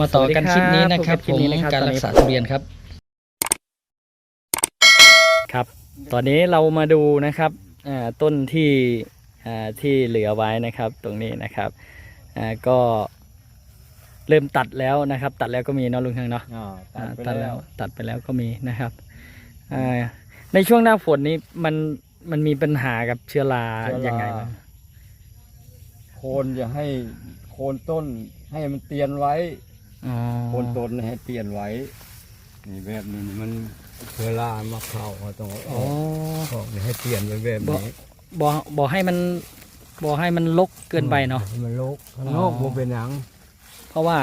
มาต่อกันคลิปนี้นะครับสวัสดีครับผมพบกับคลิปนี้นะครับการตอนรันี้กษาทุเรียนครับ ครับ ตอนนี้เรามาดูนะครับอ่าต้นที่อ่าที่เหลือไว้นะครับตรงนี้นะครับอ่าก็เริ่มตัดแล้วนะครับ ตัดแล้วก็มีเนาะลุงเฮงเนาะอ่าอ่าตัตัดดไปแล้แล้ววตัดไปแล้วก็มีนะครับอ่าในช่วงหน้าฝนนี้มันมันมีปัญหากับเชื้อราเชื้อรายังไงบ้างโคนอย่าให้โคนต้นให้มันเตียนไว้อ๋อโคนต้นให้เตียนไว้ นี่แบบนี้มันเชื้อรามาเข้าก็ต้องเอาออ๋ออกออกนี่ให้เตียนไว้แบบบ่นี้บ่บ่ให้มันบ่ให้มันลกเกินไปเนาะให้มันโลกข้างนอ๋ออกบ่เป็นหยัง เพราะว่า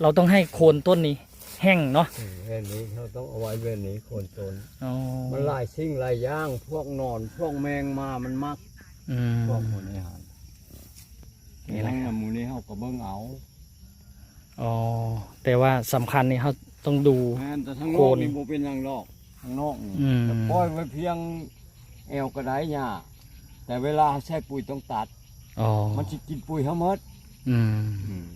เราต้องให้โคนต้นนี้แห้งเนาะเออแบบนี้เราต้องเอาไว้แบบนี้โคนต้นอ๋อมันหลายสิ่งหลายอย่าง พวกหนอน พวกแมงมามันมักอืมพวกหมูนี่หันนี่แหละทั้งหมูนี่เฮาก็เบิ่งเอา อ๋อแต่ว่าสำคัญนี่เขาต้องดู แม่นแต่ทั้งนโคอกนนี่บ่เป็นหยังดอกทั้งนอกนี่อืม แต่ปล่อยไว้เพียงแอวกระไดหญ้าแต่เวลาใช้ปุ๋ยต้องตัด อ๋อมันสิกินปุ๋ยเฮาหมดอืม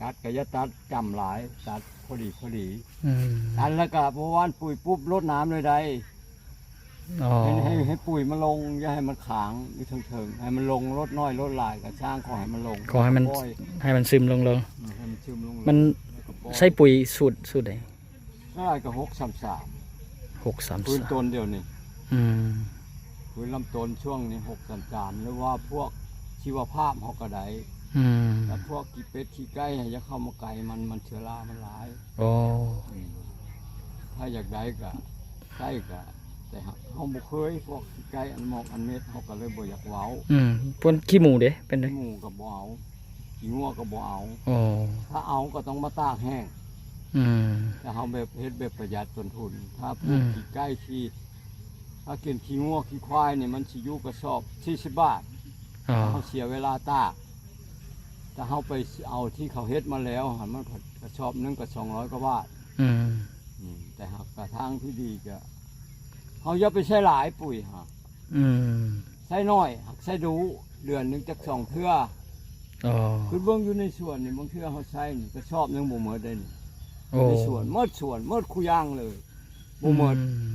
ตัดก็อย่าตัดจำหลายตัดพอดีพอดีอืมตัดแล้วก็พอวานปุ๋ยปุ๊บรดน้ำเลยได้อ๋อให้ให้ให้ปุ๋ยมันลงอย่าให้มันขางอยู่เถิงๆให้มันลงลดน้อยลดหลายก็ช่างขอให้มันลงขอให้มันปล่อยให้มันซึมลงลง ให้มันซึมลงมันแล้วก็ปล่อยใช้ปุ๋ยสูตรสูตรไหนได้ก็หกสามสามหกสามพื้นสามต้นเดียวนี่อืมพื้นลำต้นช่วงนี้หกสามสามหรือว่าพวกชีวภาพเขาก็ได้อืมแล้วพวกขี้เป็ดขี้ไก่อย่าเข้ามาไก่มันมันเชื้อรามันหลาย โอ้อืมถ้าอยากได้ก็ใช่ก็แต่เขาบ่เคยพวกขี้ไก่อันหมอกอันเม็ดเขาก็เลยบ่อยากเว้าอืมพวกขี้หมูเด้เป็นไงขี้หมูก็บ่เอา ขี้งัวก็บ่เอา โอ้ถ้าเอาก็ต้องมาตากแห้งอืม แต่เขาแบบเฮ็ดแบบประหยัดต้นทุน ถ้าพอืวกมขี้ไก่ขี้ถ้ากินขี้งัวขี้ควายเนี่ยมันสิอยู่กระสอบ40บาท อ๋อเขาเสียเวลาตากถ้าเขาไปเอาที่เขาเฮ็ดมาแล้วหันมันกระสอบหนึงก็200กว่าบาทอืมอืมแต่หากกระทางที่ดีก็เขาอย่าไปใช้หลายปุ๋ยฮะอืมใช้น้อยหักใช้ดูเดือนหนึงจักสองเทื่อ อ๋อคือเบิ่งอยู่ในสวนนี่บางเทื่อเขาใช้นี่ก็ชอบนึงบ่หมดได้นี่โอ้ในสวนหมดสวนหมดคุย่างเลยบ่หมดอืม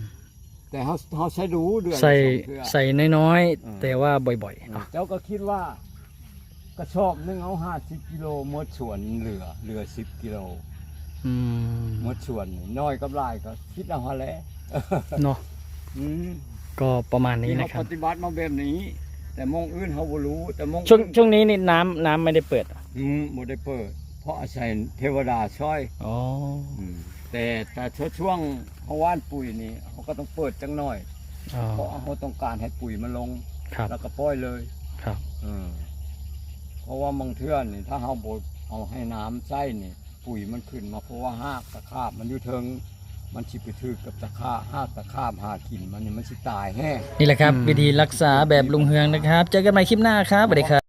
แต่เขาเขาใช้ดูเดือนละใส่สองเทื่อ ใส่น้อยอืมๆแต่ว่าบ่อยๆเนาะเจ้าก็คิดว่ากระสอบหนึงเอา50กิโลหมดสวนเหลือเหลือ10กิโลอืมหมดสวนนี่น้อยกับหลายก็คิดเอาหาแหล้วเนาะอืมก็ประมาณนี้นี่นะเขาครับปฏิบัติมาแบบนี้ แต่มองอื่นเขาบ่รู้ แต่มองช่วงช่วงนี้นี่น้ำน้ำไม่ได้เปิดเหรออืมบ่ได้เปิด เพราะอาศัยเทวดาช่วยอ๋อแต่แต่ช่วงเขาว่านปุ๋ยนี่เขาก็ต้องเปิดจังหน่อย อ๋อเพราะเขาต้องการให้ปุ๋ยมันลง ครับแล้วก็ปล่อยเลยครับอืมเพราะว่าบางเทื่อนี่ถ้าเขาบดเอาให้น้ำใส่นี่ ปุ๋ยมันขึ้นมาเพราะว่าหากตะขาบมันอยู่เทิง มันสิไปถือกับตะขาบหากตะขาบหากินมันนี่มันสิตายแห้ง นี่แหละครับ วิธีรักษาแบบลุงเฮืองนะครับ เจอกันใหม่คลิปหน้าครับสวัสดีครับ